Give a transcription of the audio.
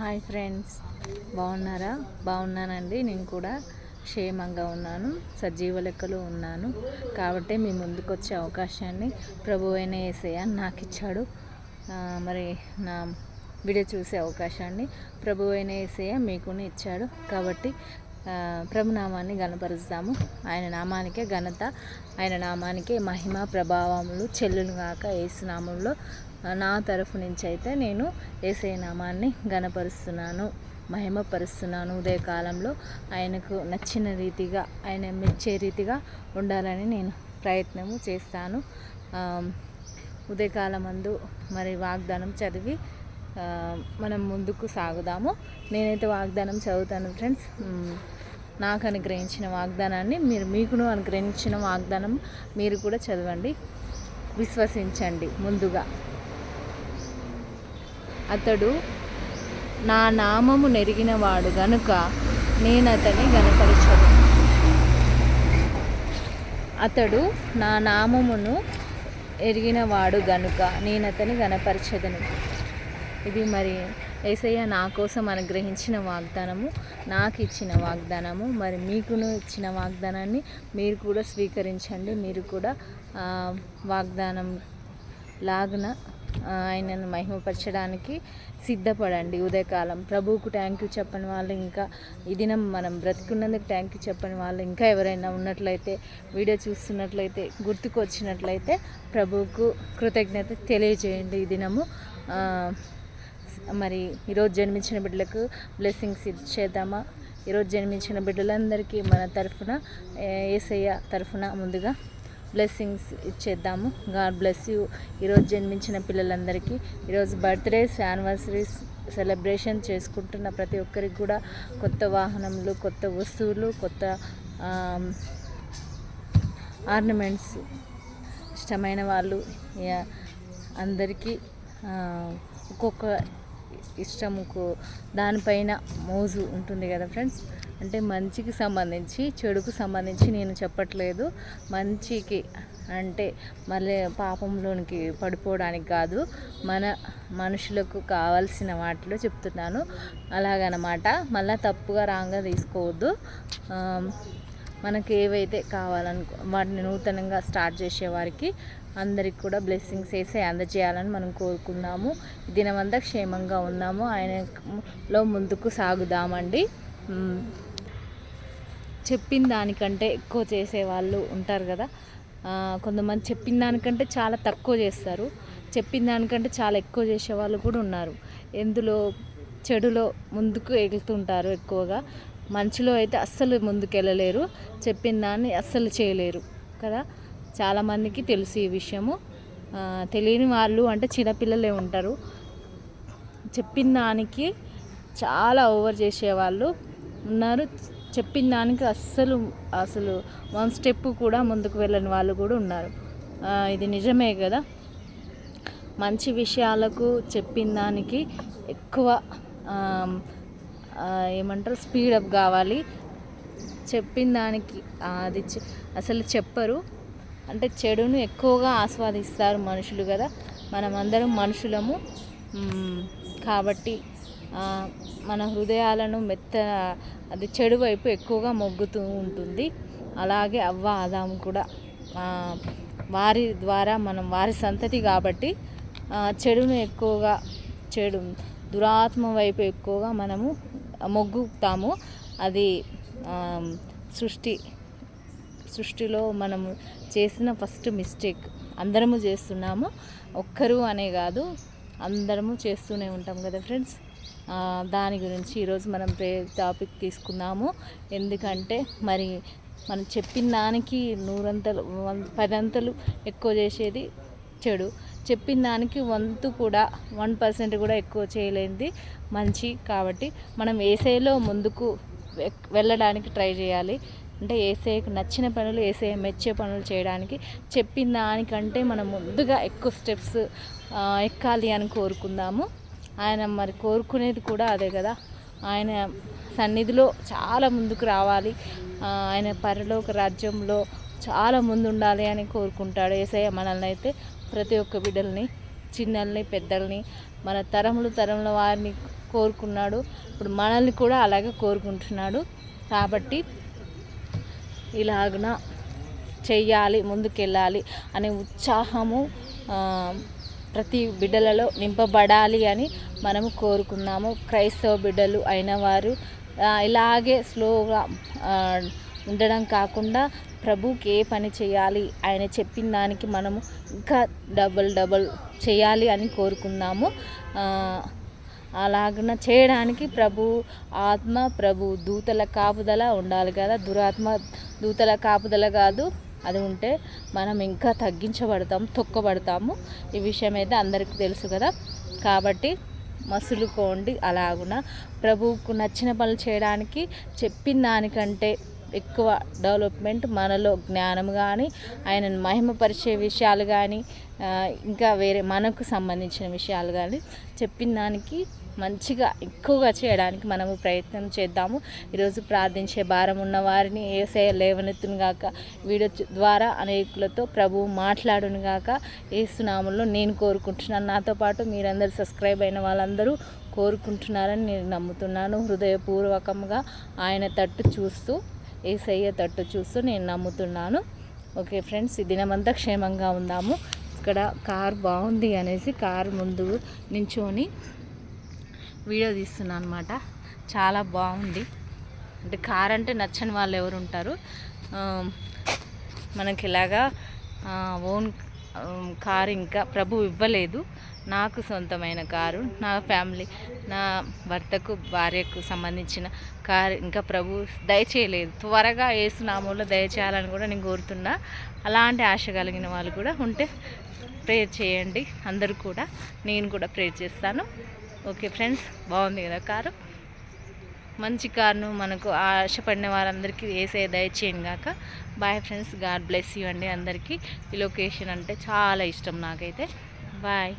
Hi friends. బాగున్నారా? బాగున్నానండి. నేను కూడా క్షేమంగా ఉన్నాను. సజీవ లెక్కలో ఉన్నాను. కాబట్టి మీ ముందుకు వచ్చే అవకాశాన్ని ప్రభు అయిన ఏసయ్య నాకు ఇచ్చాడు మరి నా వీడియో చూసే అవకాశాన్ని ప్రభు అయిన ఏసయ్య మీకుని ఇచ్చాడు. కాబట్టి ప్రభునామాన్ని గణపరుస్తాము ఆయన నామానికే ఘనత ఆయన నామానికే మహిమ ప్రభావములు చెల్లును గాక ఏసునామంలో నా తరఫు నుంచి అయితే నేను ఏసై నామాన్ని గణపరుస్తున్నాను మహిమపరుస్తున్నాను. ఉదయకాలంలో ఆయనకు నచ్చిన రీతిగా ఆయన మెచ్చే రీతిగా ఉండాలని నేను ప్రయత్నము చేస్తాను. ఉదయకాలం అందు మరి వాగ్దానం చదివి మనం ముందుకు సాగుదాము. నేనైతే వాగ్దానం చదువుతాను ఫ్రెండ్స్. నాకు అనుగ్రహించిన వాగ్దానాన్ని మీరు మీకును అనుగ్రహించిన వాగ్దానం మీరు కూడా చదవండి. విశ్వసించండి ముందుగా. అతడు నా నామము నెరిగినవాడు గనుక నేను అతని గనపరచదు అతడు నా నామమును ఎరిగినవాడు గనుక నేను అతని గనపరచదను. ఇది మరి ఏసయ్య నా కోసం అనుగ్రహించిన వాగ్దానము నాకు ఇచ్చిన వాగ్దానము మరి మీకును ఇచ్చిన వాగ్దానాన్ని మీరు కూడా స్వీకరించండి. మీరు కూడా వాగ్దానం లాగున ఆయనను మహిమపరచడానికి సిద్ధపడండి. ఉదయకాలం ప్రభువుకు థ్యాంక్ యూ చెప్పని వాళ్ళు ఇంకా ఈ దినం మనం బ్రతికున్నందుకు థ్యాంక్ యూ చెప్పని వాళ్ళు ఇంకా ఎవరైనా ఉన్నట్లయితే వీడియో చూస్తున్నట్లయితే గుర్తుకు వచ్చినట్లయితే ప్రభువుకు కృతజ్ఞత తెలియజేయండి ఈ దినము. మరి ఈరోజు జన్మించిన బిడ్డలకు బ్లెస్సింగ్స్ ఇచ్చేద్దామా ఈరోజు జన్మించిన బిడ్డలందరికీ మన తరఫున ఏసయ్య తరఫున ముందుగా బ్లెస్సింగ్స్ ఇచ్చేద్దాము. గాడ్ బ్లెస్ యూ ఈరోజు జన్మించిన పిల్లలందరికీ ఈరోజు బర్త్డేస్ యానివర్సరీస్ సెలబ్రేషన్ చేసుకుంటున్న ప్రతి ఒక్కరికి కూడా కొత్త వాహనములు కొత్త వస్తువులు కొత్త ఆర్నమెంట్స్ ఇష్టమైన వాళ్ళు అందరికీ ఒక్కొక్క ఇష్టముకు దానిపైన మోజు ఉంటుంది కదా ఫ్రెండ్స్? అంటే మంచికి సంబంధించి చెడుకు సంబంధించి నేను చెప్పట్లేదు. మంచికి అంటే మళ్ళీ పాపంలోనికి పడిపోవడానికి కాదు మన మనుషులకు కావాల్సిన వాటిలో చెప్తున్నాను. అలాగనమాట. మళ్ళీ తప్పుగా రాంగా తీసుకోవద్దు. మనకి ఏవైతే కావాలనుకో వాటిని నూతనంగా స్టార్ట్ చేసేవారికి అందరికి కూడా బ్లెస్సింగ్స్ వేసి అందజేయాలని మనం కోరుకున్నాము. దినమంతా క్షేమంగా ఉన్నాము. ఆయనలో ముందుకు సాగుదామండి. చెప్పిన దానికంటే ఎక్కువ చేసే వాళ్ళు ఉంటారు కదా. కొంతమంది చెప్పిన దానికంటే చాలా తక్కువ చేస్తారు. చెప్పిన దానికంటే చాలా ఎక్కువ చేసే వాళ్ళు కూడా ఉన్నారు. ఎందులో చెడులో ముందుకు ఎగులుతుంటారు ఎక్కువగా. మంచిలో అయితే అస్సలు ముందుకు వెళ్ళలేరు చెప్పిన దాన్ని అస్సలు చేయలేరు కదా. చాలామందికి తెలుసు ఈ విషయము. తెలియని వాళ్ళు అంటే చిన్నపిల్లలే ఉంటారు. చెప్పిన దానికి చాలా ఓవర్ చేసేవాళ్ళు ఉన్నారు. చెప్పిన దానికి అస్సలు అసలు వన్ స్టెప్ కూడా ముందుకు వెళ్ళని వాళ్ళు కూడా ఉన్నారు. ఇది నిజమే కదా? మంచి విషయాలకు చెప్పిన దానికి ఎక్కువ ఏమంటారు స్పీడప్ కావాలి. చెప్పిన దానికి అది అసలు చెప్పరు. అంటే చెడును ఎక్కువగా ఆస్వాదిస్తారు మనుషులు కదా. మనమందరం మనుషులము. కాబట్టి మన హృదయాలను మెత్త అది చెడు వైపు ఎక్కువగా మొగ్గుతూ ఉంటుంది. అలాగే అవ్వ ఆదాము కూడా వారి ద్వారా మనం వారి సంతతి కాబట్టి చెడును ఎక్కువగా చెడు దురాత్మ వైపు ఎక్కువగా మనము మొగ్గుతాము. అది సృష్టి సృష్టిలో మనము చేసిన ఫస్ట్ మిస్టేక్ అందరము చేస్తున్నాము ఒక్కరు అనే కాదు అందరము చేస్తూనే ఉంటాం కదా ఫ్రెండ్స్? దాని గురించి ఈరోజు మనం ప్రే టాపిక్ తీసుకున్నాము ఎందుకంటే మరి మనం చెప్పిన దానికి నూరంతలు పదంతలు ఎక్కువ చేసేది చెడు. చెప్పిన దానికి వంతు కూడా వన్ పర్సెంట్ కూడా ఎక్కువ చేయలేనిది మంచి కాబట్టి మనం ఏసైలో ముందుకు వె- వెళ్ళడానికి ట్రై చేయాలి. అంటే ఏసఐకి నచ్చిన పనులు ఏసఐ మెచ్చే పనులు చేయడానికి చెప్పిన దానికంటే మనం ముందుగా ఎక్కువ స్టెప్స్ ఎక్కాలి అని కోరుకుందాము. ఆయన మరి కోరుకునేది కూడా అదే కదా. ఆయన సన్నిధిలో చాలా ముందుకు రావాలి. ఆయన పరలోక రాజ్యంలో చాలా ముందు ఉండాలి అని కోరుకుంటాడు ఏసయ్య మనల్ని అయితే. ప్రతి ఒక్క బిడ్డల్ని చిన్నల్ని పెద్దల్ని మన తరములు తరముల వారిని కోరుకున్నాడు. ఇప్పుడు మనల్ని కూడా అలాగే కోరుకుంటున్నాడు. కాబట్టి ఇలాగున చెయ్యాలి ముందుకెళ్ళాలి అనే ఉత్సాహము ప్రతి బిడ్డలలో నింపబడాలి అని మనము కోరుకున్నాము. క్రైస్తవ బిడ్డలు అయిన వారు ఇలాగే స్లోగా ఉండడం కాకుండా ప్రభుకి ఏ పని చేయాలి ఆయన చెప్పిన దానికి మనము ఇంకా డబల్ డబల్ చేయాలి అని కోరుకున్నాము. అలాగన చేయడానికి ప్రభు ఆత్మ ప్రభు దూతల కాపుదల ఉండాలి కదా దురాత్మ దూతల కాపుదల కాదు అది ఉంటే మనం ఇంకా తగ్గించబడతాం తొక్కబడతాము. ఈ విషయం అయితే అందరికీ తెలుసు కదా. కాబట్టి మసులుకోండి అలాగున. ప్రభువుకు నచ్చిన పనులు చేయడానికి చెప్పిన దానికంటే ఎక్కువ డెవలప్మెంట్ మనలో జ్ఞానం కానీ ఆయనను మహిమపరిచే విషయాలు కానీ ఇంకా వేరే మనకు సంబంధించిన విషయాలు కానీ చెప్పిన దానికి మంచిగా ఎక్కువగా చేయడానికి మనము ప్రయత్నం చేద్దాము. ఈరోజు ప్రార్థించే భారం ఉన్న వారిని ఏసే లేవనెత్తును గాక. వీడియో ద్వారా అనేకులతో ప్రభువు మాట్లాడును గాక. ఏసునామంలో నేను కోరుకుంటున్నాను. నాతో పాటు మీరందరూ సబ్స్క్రైబ్ అయిన వాళ్ళందరూ కోరుకుంటున్నారని నేను నమ్ముతున్నాను. హృదయపూర్వకంగా ఆయన తట్టు చూస్తూ ఏసయ్య తట్టు చూస్తూ నేను నమ్ముతున్నాను. ఓకే ఫ్రెండ్స్ ఈ దినమంతా క్షేమంగా ఉందాము. ఇక్కడ కార్ బాగుంది అనేసి కార్ ముందు నించొని వీడియో తీస్తున్నాను అనమాట చాలా బాగుంది. అంటే కార్ అంటే నచ్చని వాళ్ళు ఎవరు ఉంటారు. మనకి ఇలాగా ఓన్ కారు ఇంకా ప్రభు ఇవ్వలేదు. నాకు సొంతమైన కారు నా ఫ్యామిలీ నా భర్తకు భార్యకు సంబంధించిన కారు ఇంకా ప్రభు దయచేయలేదు. త్వరగా ఏసునామంలో దయచేయాలని కూడా నేను కోరుతున్నా. అలాంటి ఆశ కలిగిన వాళ్ళు కూడా ఉంటే ప్రేయర్ చేయండి. అందరూ కూడా నేను కూడా ప్రేయర్ చేస్తాను. ఓకే ఫ్రెండ్స్ బాగుంది కదా కారు? మంచి కార్ను మనకు ఆశపడిన వారందరికీ వేసే దయచేయండి కాక boy friends god bless you అండి అందరికీ. ఈ లొకేషన్ అంటే చాలా ఇష్టం నాకైతే. బాయ్